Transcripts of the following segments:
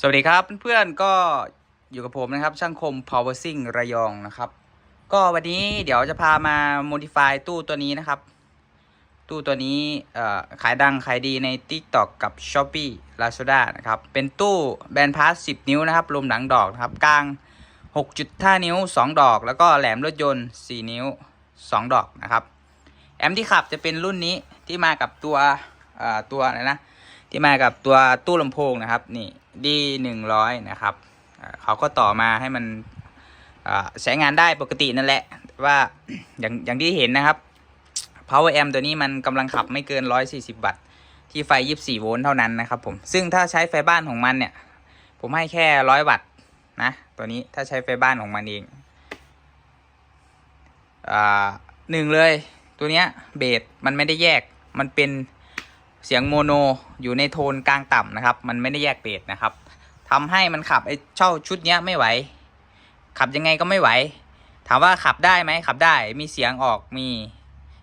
สวัสดีครับเพื่อนๆก็อยู่กับผมนะครับ ช่างคม Power s i n g ระยองนะครับ ก็วันนี้เดี๋ยวจะพามา modify ตู้ตัวนี้นะครับ ตู้ตัวนี้ขายดังขายดีใน TikTok กับ Shopee Lazada นะครับ เป็นตู้แบนพาส10 นิ้วนะครับรวมหลังดอกนะครับกลาง 6.5 นิ้ว 2 ดอก แล้วก็แหลมรถยนต์ 4 นิ้ว 2 ดอกนะครับ แอมป์ที่ขับจะเป็นรุ่นนี้ที่มากับตัวตัวอะไรนะ ที่มากับตัวตู้ลำโพงนะครับนี่ D หนึ่งร้อยนะครับเขาก็ต่อมาให้มันใช้งานได้ปกตินั่นแหละ ว่าอย่างอย่างที่เห็นนะครับ power amp ตัวนี้มันกำลังขับไม่เกิน 140 วัตต์ ที่ไฟ 24 โวลต์เท่านั้นนะครับผม ซึ่งถ้าใช้ไฟบ้านของมันเนี่ย ผมให้แค่ 100 วัตต์นะ ตัวนี้ถ้าใช้ไฟบ้านของมันเองอ่าหนึ่งเลย ตัวเนี้ยเบสมันไม่ได้แยก มันเป็น เสียงโมโนอยู่ในโทนกลางต่ำนะครับ มันไม่ได้แยกเบสนะครับทำให้มันขับไอ้เช่าชุดเนี้ยไม่ไหว ขับยังไงก็ไม่ไหว ถามว่าขับได้ไหมขับได้มีเสียงออกมี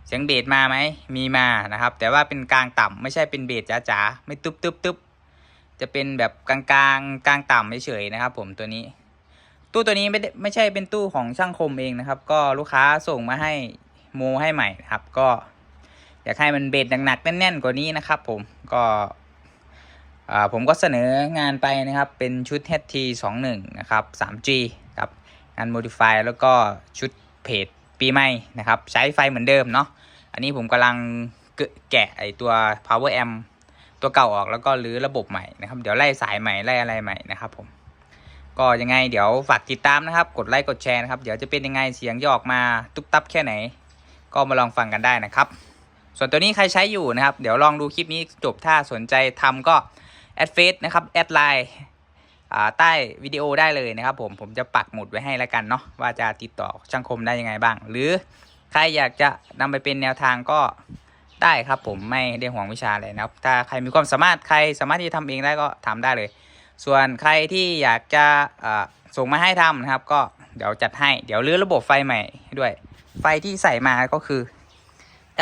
เสียงเบสมาไหมมีมานะครับ แต่ว่าเป็นกลางต่ำไม่ใช่เป็นเบสจ๋าๆไม่ตึ๊บตึ๊บตึ๊บจะเป็นแบบกลางกลางกลางต่ำเฉยๆนะครับ ผมตัวนี้ ตู้ตัวนี้ไม่ได้ไม่ใช่เป็นตู้ของช่างคมเองนะครับ ก็ลูกค้าส่งมาให้โมให้ใหม่นะครับ ก็ อยากให้มันเบสหนักๆแน่นๆกว่านี้นะครับผมก็ผมก็เสนองานไปนะครับ เป็นชุด HT21 นะครับ 3G ครับงาน Modify แล้วก็ชุดเพจปีใหม่นะครับ ใช้ไฟเหมือนเดิมเนาะอันนี้ผมกำลังเกะแกะไอตัว Power Amp ตัวเก่าออกแล้วก็รื้อระบบใหม่นะครับ เดี๋ยวไล่สายใหม่ไล่อะไรใหม่นะครับผมก็ยังไงเดี๋ยวฝากติดตามนะครับ กดไลค์กดแชร์นะครับ เดี๋ยวจะเป็นยังไงเสียงจะออกมาตุ๊บตับแค่ไหน ก็มาลองฟังกันได้นะครับ ส่วนตัวนี้ใครใช้อยู่นะครับ เดี๋ยวลองดูคลิปนี้จบถ้าสนใจทำก็แอดเฟซนะครับแอดไลน์ใต้วิดีโอได้เลยนะครับผมผมจะปักหมุดไว้ให้แล้วกันเนาะว่าจะติดต่อช่างคมได้ยังไงบ้าง หรือใครอยากจะนำไปเป็นแนวทางก็ได้ครับผมไม่ได้ห่วงวิชาเลยนะครับ ถ้าใครมีความสามารถใครสามารถที่จะทำเองได้ก็ทำได้เลย ส่วนใครที่อยากจะส่งมาให้ทำนะครับ ก็เดี๋ยวจัดให้เดี๋ยวรื้อระบบไฟใหม่ด้วย ไฟที่ใส่มาก็คือ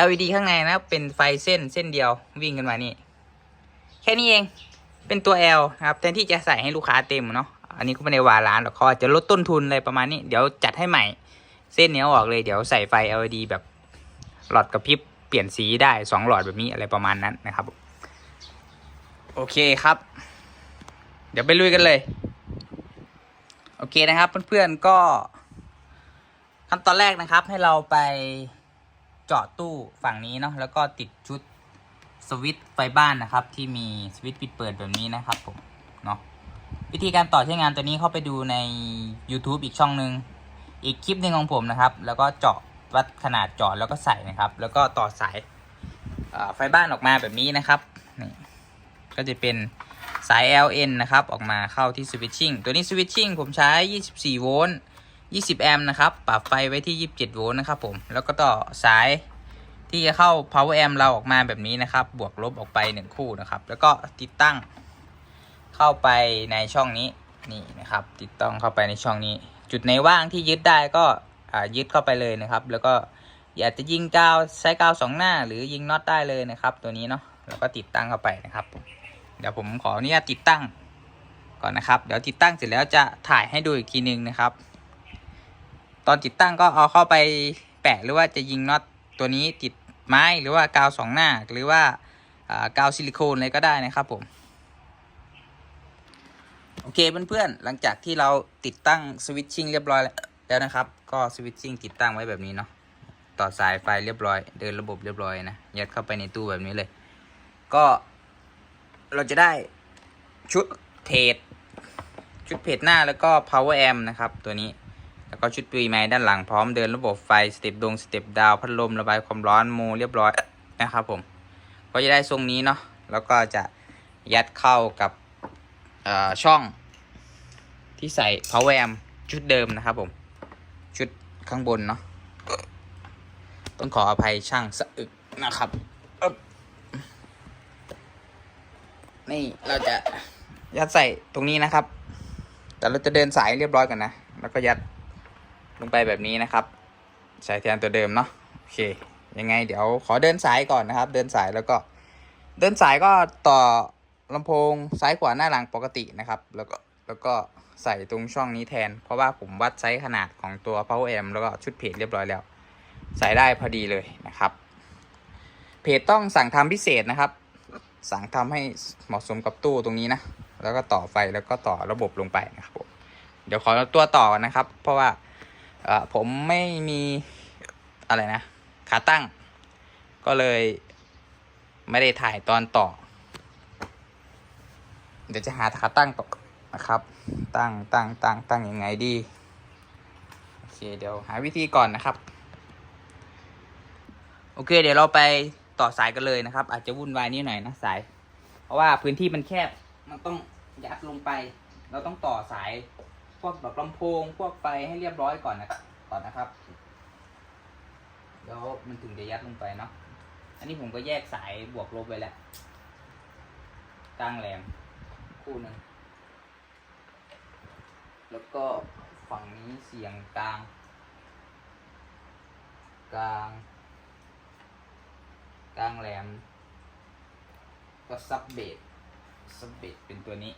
LED ข้างในนะเป็นไฟเส้นเส้นเดียววิ่งกันมานี่ แค่นี้เองเป็นตัว L นะครับแทนที่จะใส่ให้ลูกค้าเต็มเนาะอันนี้ก็ไม่ได้วาร้านหรอกเขาอาจจะลดต้นทุนอะไรประมาณนี้ เดี๋ยวจัดให้ใหม่ เส้นเนี้ยออกเลยเดี๋ยวใส่ไฟ LED แบบหลอดกระพริบเปลี่ยนสีได้สองหลอดแบบนี้อะไรประมาณนั้นนะครับ โอเคครับ เดี๋ยวไปลุยกันเลย โอเคนะครับเพื่อนๆก็ขั้นตอนแรกนะครับให้เราไป เจาะตู้ฝั่งนี้เนาะแล้วก็ติดชุดสวิตช์ไฟบ้านนะครับ ที่มีสวิตช์ปิดเปิดแบบนี้นะครับผมเนาะวิธีการต่อใช้งานตัวนี้เข้าไปดูใน YouTube อีกช่องหนึ่งอีกคลิปหนึ่งของผมนะครับ แล้วก็เจาะวัดขนาดเจาะแล้วก็ใส่นะครับ แล้วก็ต่อสายไฟบ้านออกมาแบบนี้นะครับนี่ก็จะเป็นสาย LN นะครับ ออกมาเข้าที่สวิตชิ่งตัวนี้สวิตชิ่งผมใช้ 24 โวลต์ 20 แอมป์นะครับ ปรับไฟไว้ที่ 27 โวลต์นะครับผม แล้วก็ต่อสายที่จะเข้า power amp เราออกมาแบบนี้นะครับ บวกลบออกไป 1 คู่นะครับ แล้วก็ติดตั้งเข้าไปในช่องนี้นี่นะครับ ติดตั้งเข้าไปในช่องนี้ จุดไหนว่างที่ยึดได้ก็ยึดเข้าไปเลยนะครับ แล้วก็อยากจะยิงกาวใช้กาวสองหน้า หรือยิงน็อตได้เลยนะครับ ตัวนี้เนาะแล้วก็ติดตั้งเข้าไปนะครับ เดี๋ยวผมขออนุญาตติดตั้งก่อนนะครับ เดี๋ยวติดตั้งเสร็จแล้วจะถ่ายให้ดูอีกทีนึงนะครับ ตอนติดตั้งก็เอาเข้าไปแปะหรือว่าจะยิงน็อตตัวนี้ติดไม้หรือว่ากาวสองหน้า หรือว่ากาวซิลิโคนอะไรก็ได้นะครับผม โอเคเพื่อนๆหลังจากที่เราติดตั้งสวิตชิ่งเรียบร้อยแล้วนะครับ ก็สวิตชิ่งติดตั้งไว้แบบนี้เนาะต่อสายไฟเรียบร้อย เดินระบบเรียบร้อยนะยัดเข้าไปในตู้แบบนี้เลย ก็เราจะได้ชุดเทรดชุดเพจหน้าแล้วก็ power amp นะครับ ตัวนี้ แล้วก็ชุดปีไม้ด้านหลังพร้อมเดินระบบไฟสเต็ปดงสเต็ปดาวพัดลมระบายความร้อนโมเรียบร้อยนะครับผม ก็จะได้ทรงนี้เนาะแล้วก็จะยัดเข้ากับช่องที่ใส่ power amp ชุดเดิมนะครับผม ชุดข้างบนเนาะต้องขออภัยช่างสะอึกนะครับนี่เราจะยัดใส่ตรงนี้นะครับ แต่เราจะเดินสายเรียบร้อยก่อนนะ แล้วก็ยัด ลงไปแบบนี้นะครับใส่แทนตัวเดิมเนาะโอเค ยังไงเดี๋ยวขอเดินสายก่อนนะครับ เดินสายแล้วก็ เดินสายก็ต่อลำโพงซ้ายขวาหน้าหลังปกตินะครับ แล้วก็แล้วก็ใส่ตรงช่องนี้แทน เพราะว่าผมวัดไซส์ขนาดของตัว power amp แล้วก็ชุดเพจเรียบร้อยแล้ว ใส่ได้พอดีเลยนะครับ เพจต้องสั่งทำพิเศษนะครับ สั่งทำให้เหมาะสมกับตู้ตรงนี้นะ แล้วก็ต่อไฟแล้วก็ต่อระบบลงไปนะครับผมเดี๋ยวขอตัวต่อกันนะครับ เพราะว่า เออผมไม่มีอะไรนะ ขาตั้ง ก็เลยไม่ได้ถ่ายตอนต่อ เดี๋ยวจะหาขาตั้งต่อนะครับ ตั้งตั้งตั้งตั้งยังไงดี โอเค เดี๋ยวหาวิธีก่อนนะครับ โอเค เดี๋ยวเราไปต่อสายกันเลยนะครับ อาจจะวุ่นวายนิดหน่อยนะสาย เพราะว่าพื้นที่มันแคบ มันต้องยัดลงไป เราต้องต่อสาย พวกแบบลำโพง พวกไฟให้เรียบร้อยก่อนนะครับก่อนนะครับแล้วมันถึงจะยัดลงไปเนาะอันนี้ผมก็แยกสายบวกลบไปแล้วกลางแหลมคู่หนึ่งแล้วก็ฝั่งนี้เสียงกลาง กลาง กลางแหลม ก็ซับเบสซับเบสเป็นตัวนี้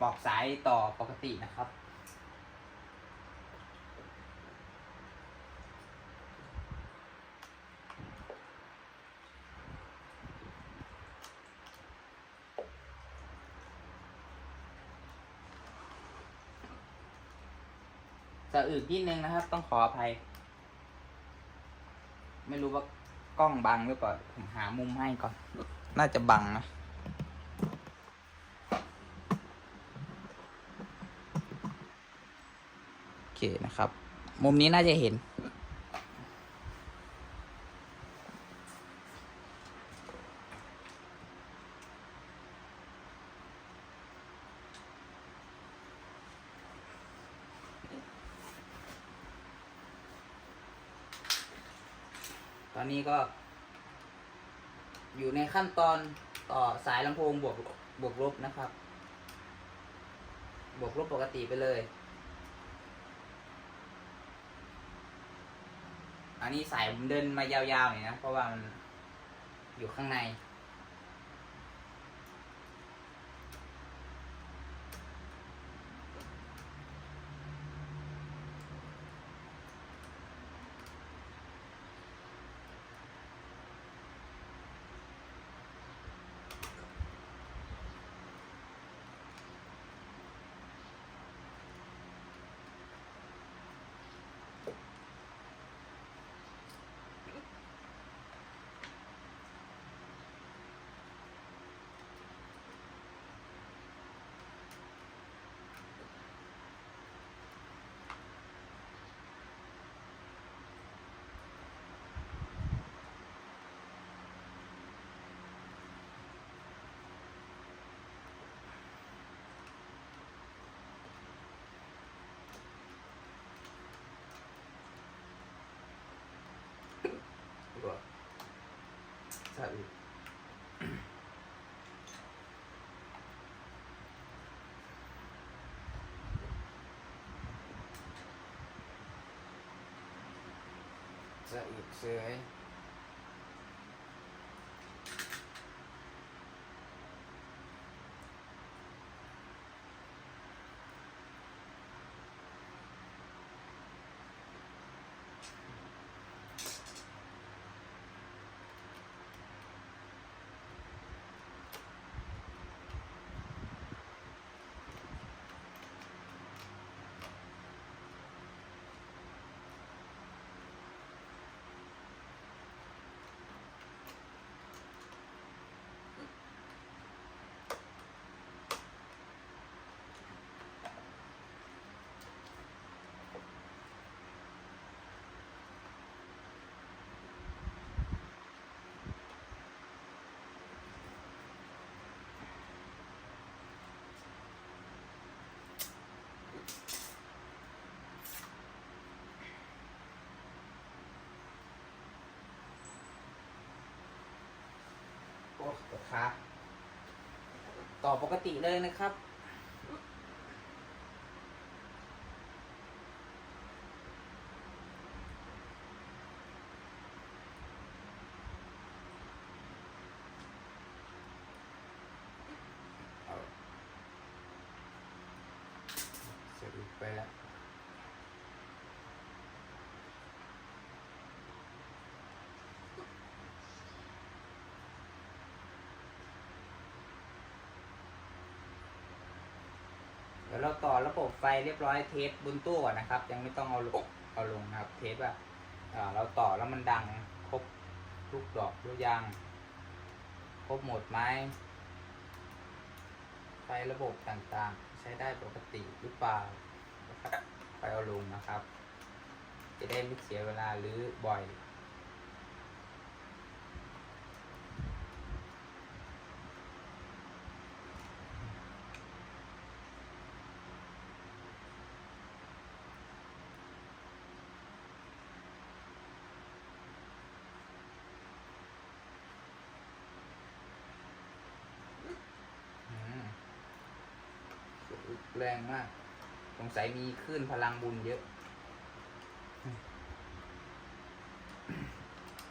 ปอกสายต่อปกตินะครับสะอึกนิดนึงนะครับ ต้องขออภัย ไม่รู้ว่ากล้องบังหรือเปล่า ผมหามุมให้ก่อน น่าจะบังนะ โอ เคนะครับ มุมนี้น่าจะเห็น ตอนนี้ก็ อยู่ในขั้นตอนต่อสายลำโพงบวกบวกลบนะครับ บวกลบปกติไปเลย อันนี้สายผมเดินมายาวๆหน่อยนะเพราะว่ามันอยู่ข้างใน ก็ สะอึ คะ ต่อปกติเลยนะครับ เสร็จไปแล้ว ยวเราต่อระบบไฟเรียบร้อยเทสบนตู้ก่อนนะครับ ยังไม่ต้องเอาลงเอาลงนะครับ เทสว่าเราต่อแล้วมันดังครบทุกดอกหรือยังครบหมดไหมไฟระบบต่างๆ ใช้ได้ปกติหรือเปล่านะครับไปเอาลงนะครับ จะได้ไม่เสียเวลาหรือบ่อย อืม แรงมาก สงสัยมีคลื่นพลังบุญเยอะ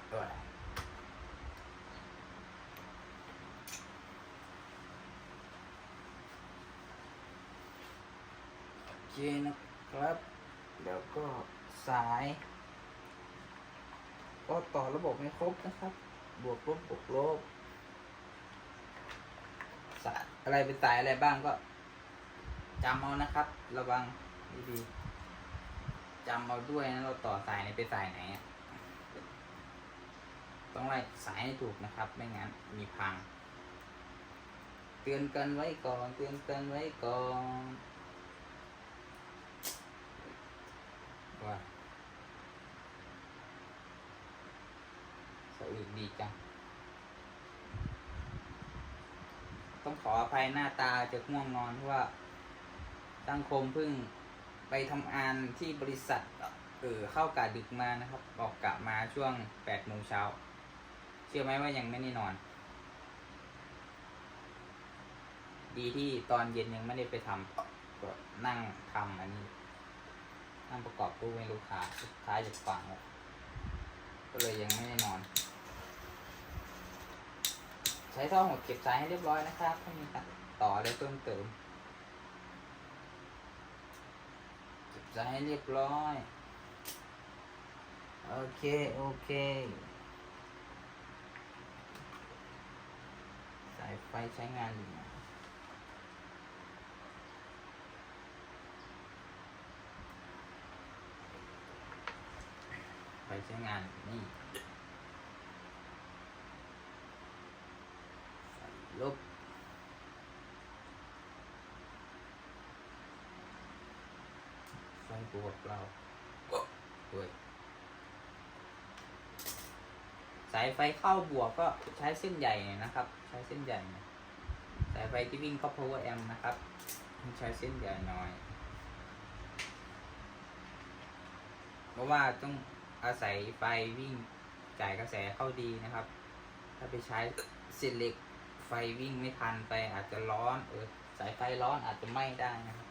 โอ้ยโอเคนะครับแล้วก็สายก็ต่อระบบไม่ครบนะครับ บวกลบบวกลบสายอะไรเป็นสายอะไรบ้างก็ จำเอานะครับ ระวังดีๆจำเอาด้วยนะเราต่อสายไหนไปสายไหนต้องไล่สายให้ถูกนะครับ ไม่งั้นมีพัง เตือนกันไว้ก่อน เตือนกันไว้ก่อนว่าสะอึกดีจัง ต้องขออภัยหน้าตาจะง่วงนอนเพราะว่า ตั้งคมเพิ่งไปทำงานที่บริษัทเออเข้ากะดึกมานะครับ ออกกะมาช่วงแปดโมงเช้า เชื่อไหมว่ายังไม่ได้นอน ดีที่ตอนเย็นยังไม่ได้ไปทำก็นั่งทำอันนี้นั่งประกอบตู้ให้ลูกค้าลูกค้ายจะฟังก็เลยยังไม่ได้นอน ใช้ท่อหดเก็บสายให้เรียบร้อยนะครับถ้ามีตัดต่ออะไรเพิ่มเติม เก็บสายให้เรียบร้อย โอเค โอเค สายไฟใช้งานอยู่นะไฟใช้งานนี่ลบ ไฟบวกเราด้วยสายไฟเข้าบวกก็ใช้เส้นใหญ่นะครับ ใช้เส้นใหญ่สายไฟที่วิ่งเข้า power amp นะครับใช้เส้นใหญ่หน่อย เพราะว่าต้องอาศัยไฟวิ่งจ่ายกระแสเข้าดีนะครับ ถ้าไปใช้เส้นเล็กไฟวิ่งไม่ทันไปอาจจะร้อนเออสายไฟร้อนอาจจะไหม้ได้นะครับ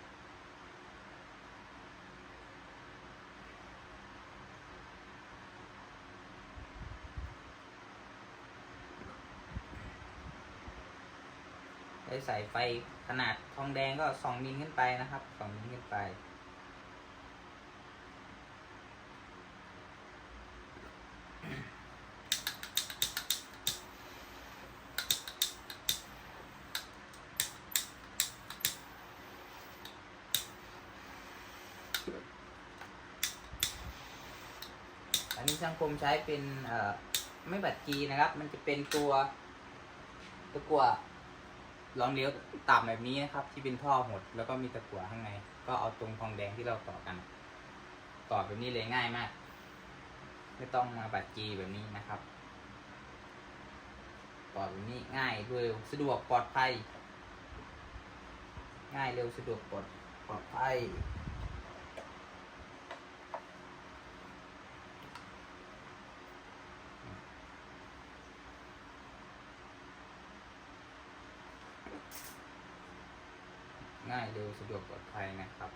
ได้ใส่ไฟขนาดทองแดงก็สองมิลขึ้นไปนะครับสองมิลขึ้นไป อันนี้ช่างคมใช้เป็นไม่บัดกีนะครับ มันจะเป็นตัวตะกั่ว ลองเลี้ยวต่ำแบบนี้นะครับ ที่เป็นท่อหดแล้วก็มีตะกั่วข้างใน ก็เอาตรงทองแดงที่เราต่อกัน ต่อแบบนี้เลยง่ายมาก ไม่ต้องมาบัดกีแบบนี้นะครับ ต่อแบบนี้ง่ายด้วยสะดวกปลอดภัย ง่ายเร็วสะดวกปลอดปลอดภัย ง่ายเร็วสะดวกปลอดภัยนะครับ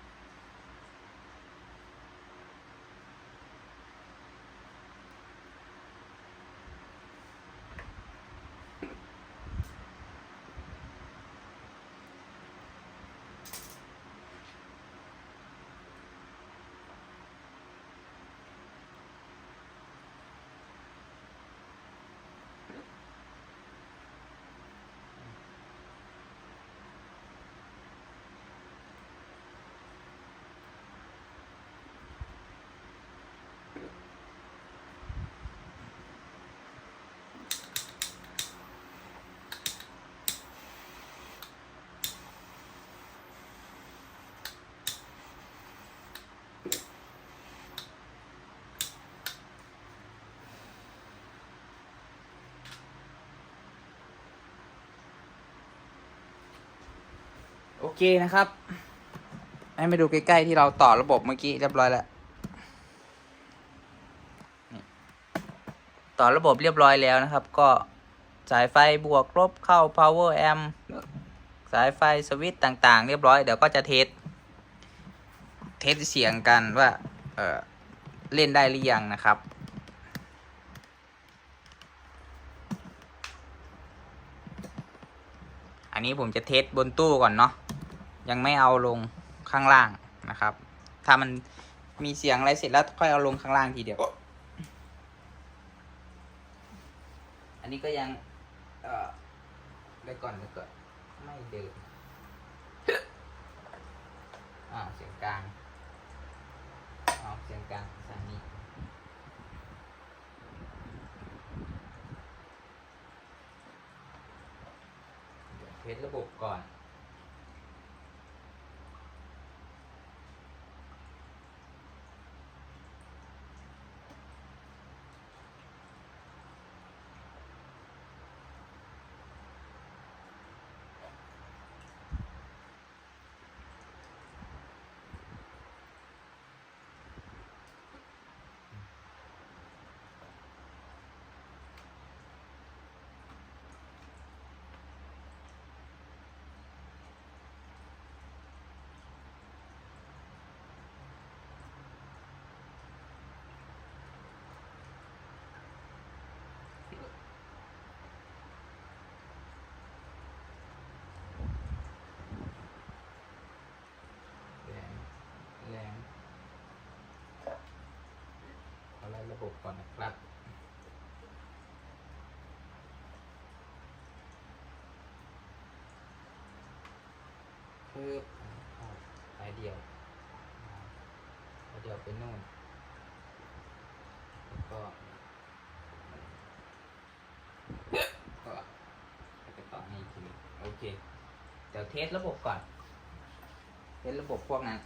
เคนะครับ ให้มาดูใกล้ๆที่เราต่อระบบเมื่อกี้เรียบร้อยแล้วต่อระบบเรียบร้อยแล้วนะครับ ก็สายไฟบวกลบเข้า power amp สายไฟสวิตช์ต่างๆ เรียบร้อยเดี๋ยวก็จะเทสเทสเสียงกันว่า เออเล่นได้หรือยังนะครับอันนี้ผมจะเทสบนตู้ก่อนเนาะ ยังไม่เอาลงข้างล่างนะครับ ถ้ามันมีเสียงอะไรเสร็จแล้วค่อยเอาลงข้างล่างทีเดียว อันนี้ก็ยัง เอ่อไปก่อนไปก่อนไม่เดินอ่าเสียงกลางเอาเสียงกลางสถานีเดี๋ยวเทสระบบก่อน แรงแรงเอาไล่ระบบ ก่อนนะครับคือเอสายเดียวสายเดียวไปนู่น แล้วก็ ก็ไปต่อให้อีกทีโอเค เดี๋ยวเทสระบบก่อน เทสระบบพวกนั้น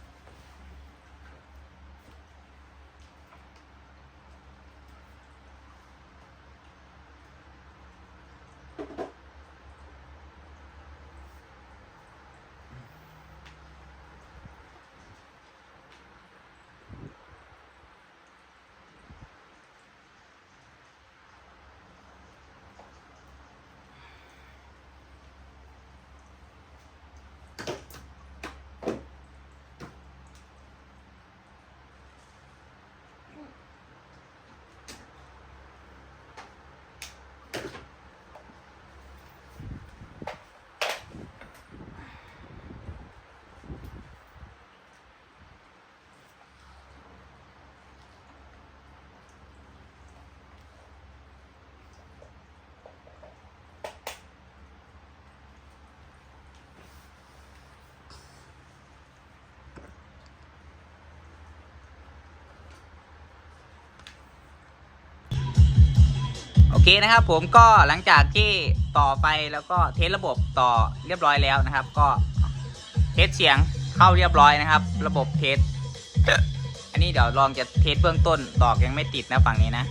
เคนะครับผมก็หลังจากที่ต่อไปแล้วก็เทสระบบต่อเรียบร้อยแล้วนะครับ ก็เทสเสียงเข้าเรียบร้อยนะครับ ระบบเทสอันนี้เดี๋ยวลองจะเทสเบื้องต้นตอกยังไม่ติดนะฝั่งนี้นะ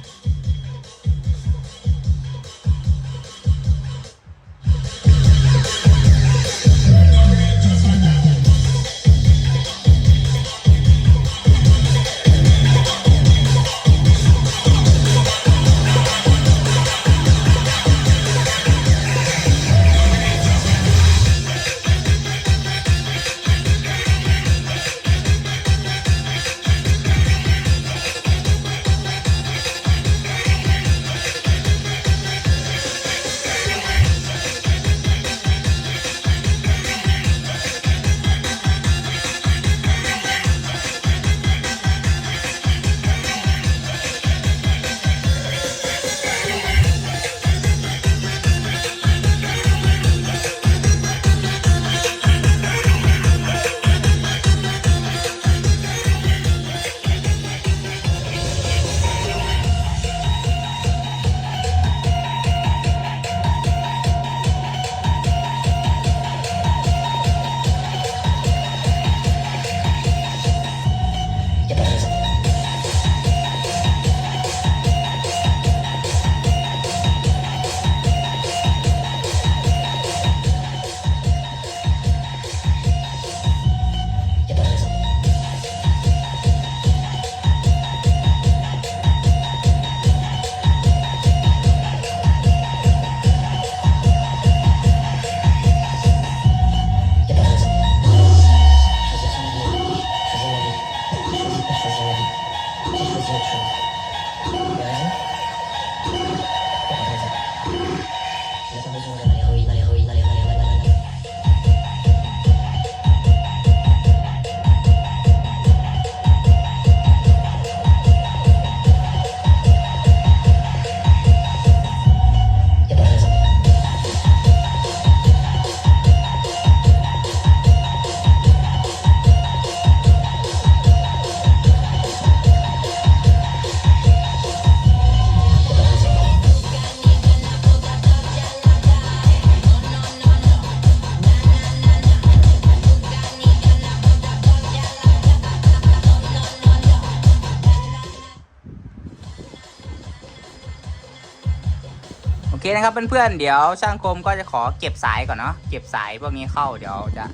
คนะครับเพื่อนๆเดี๋ยวช่างคมก็จะขอเก็บสายก่อนเนาะเก็บสายพวกนี้เข้าเดี๋ยวจะ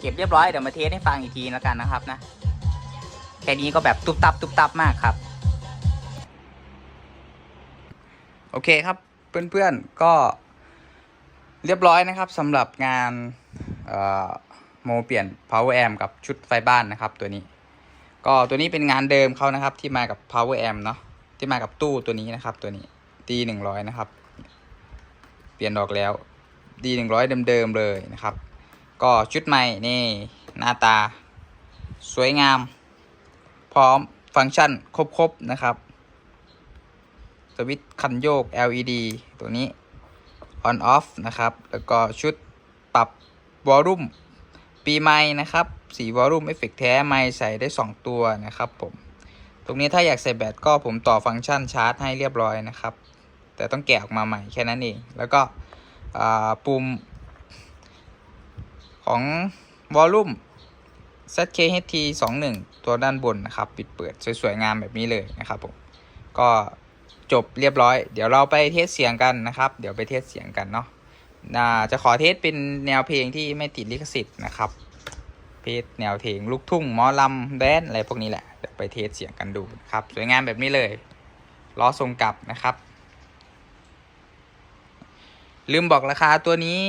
เก็บเรียบร้อยเดี๋ยวมาเทสให้ฟังอีกทีแล้วกันนะครับนะแค่นี้ก็แบบตุบตับตุบตับมากครับ โอเคครับเพื่อนๆก็เรียบร้อยนะครับสำหรับงานโมเปลี่ยน power amp กับชุดไฟบ้านนะครับตัวนี้ ก็ตัวนี้เป็นงานเดิมเขานะครับที่มากับ power amp เนาะที่มากับตู้ตัวนี้นะครับตัวนี้ D หนึ่งร้อยนะครับ เปลี่ยนออกแล้ว D หนึ่งร้อยเดิมๆเลยนะครับ ก็ชุดใหม่นี่หน้าตา สวยงาม พร้อมฟังก์ชันครบๆนะครับ สวิตช์คันโยก LED ตัวนี้ on off นะครับ แล้วก็ชุดปรับวอลลุ่มปีไม้นะครับสีวอลลุ่มเอฟเฟกแท้ไม้ใส่ได้ 2 ตัวนะครับผม ตรงนี้ถ้าอยากใส่แบตก็ผมต่อฟังก์ชันชาร์จให้เรียบร้อยนะครับ แต่ต้องแกะออกมาใหม่แค่นั้นเอง แล้วก็ปุ่มของวอลลุ่ม ZKHT 21 ตัวด้านบนนะครับ ปิดเปิดสวยๆงามแบบนี้เลยนะครับผมก็จบเรียบร้อย เดี๋ยวเราไปเทสเสียงกันนะครับ เดี๋ยวไปเทสเสียงกันเนาะน่าจะขอเทสเป็นแนวเพลงที่ไม่ติดลิขสิทธิ์นะครับ เพจแนวเพลงลูกทุ่งหมอลำแดนอะไรพวกนี้แหละ เดี๋ยวไปเทสเสียงกันดูนะครับ สวยงามแบบนี้เลยล้อทรงกลับนะครับ ลืมบอกราคาตัวนี้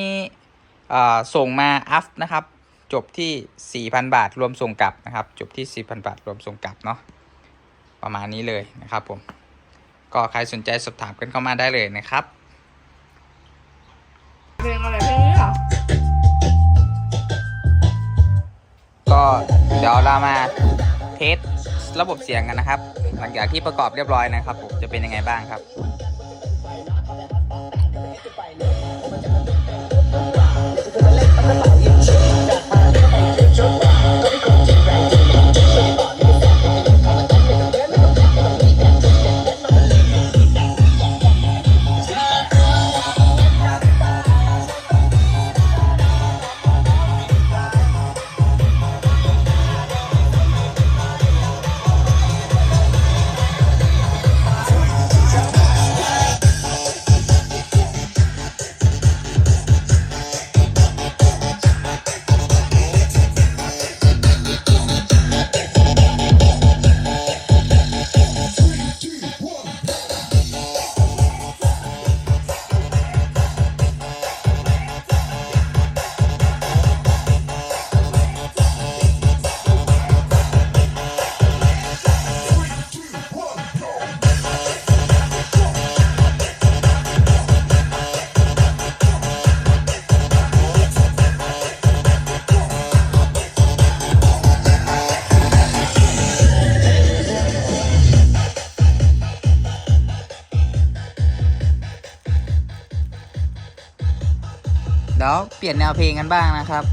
อ่าส่งมาอัพนะครับ จบที่ 4,000 บาทรวมส่งกลับนะครับ จบที่ 4,000 บาทรวมส่งกลับเนาะประมาณนี้เลยนะครับผม ก็ใครสนใจสอบถามกันเข้ามาได้เลยนะครับเพลงอะไรเพลงนี้เหรอก็เดี๋ยวเรามาเทสระบบเสียงกันนะครับ หลังจากที่ประกอบเรียบร้อยนะครับผมจะเป็นยังไงบ้างครับ เปลี่ยนแนวเพลงกันบ้างนะครับ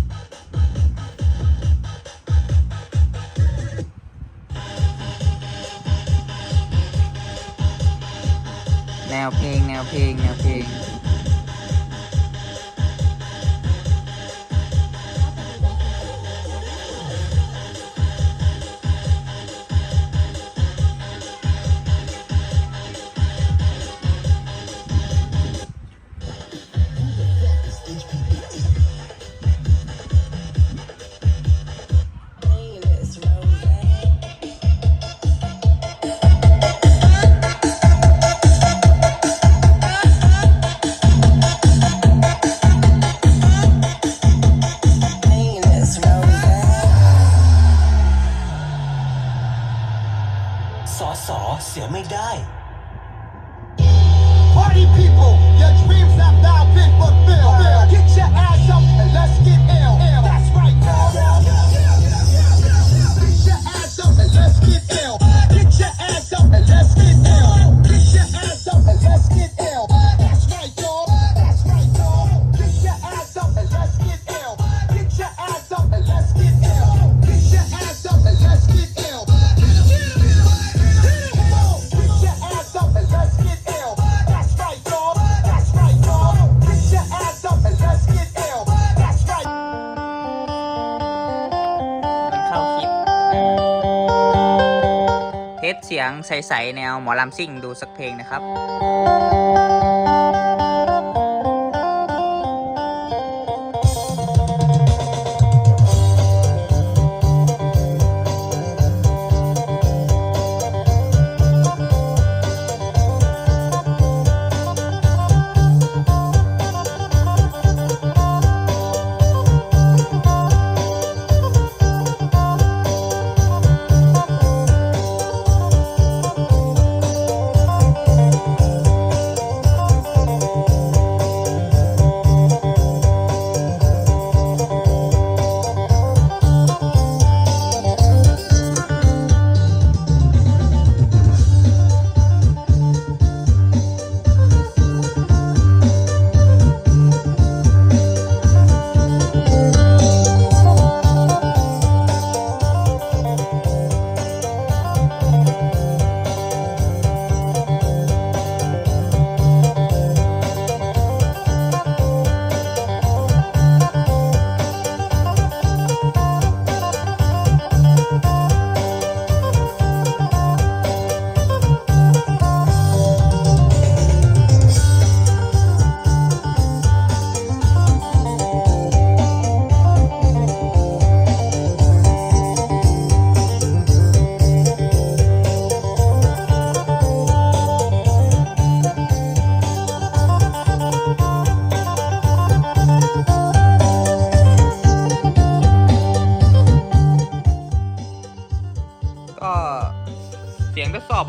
ใสๆแนวหมอลำซิ่งดูสักเพลงนะครับ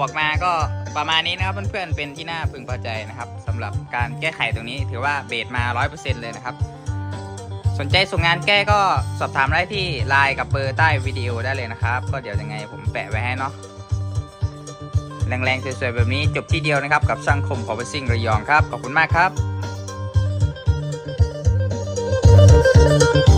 ออกมาก็ประมาณนี้นะครับเพื่อนๆเป็นที่น่าพึงพอใจนะครับสำหรับการแก้ไขตรงนี้ถือว่าเบสมา 100%เลยนะครับ สนใจส่งงานแก้ก็สอบถามได้ที่ไลน์กับเบอร์ใต้วิดีโอได้เลยนะครับ ก็เดี๋ยวยังไงผมแปะไว้ให้เนาะแรงๆสวยๆแบบนี้จบที่เดียวนะครับ กับช่างคมขอประซิ่งระยองครับขอบคุณมากครับ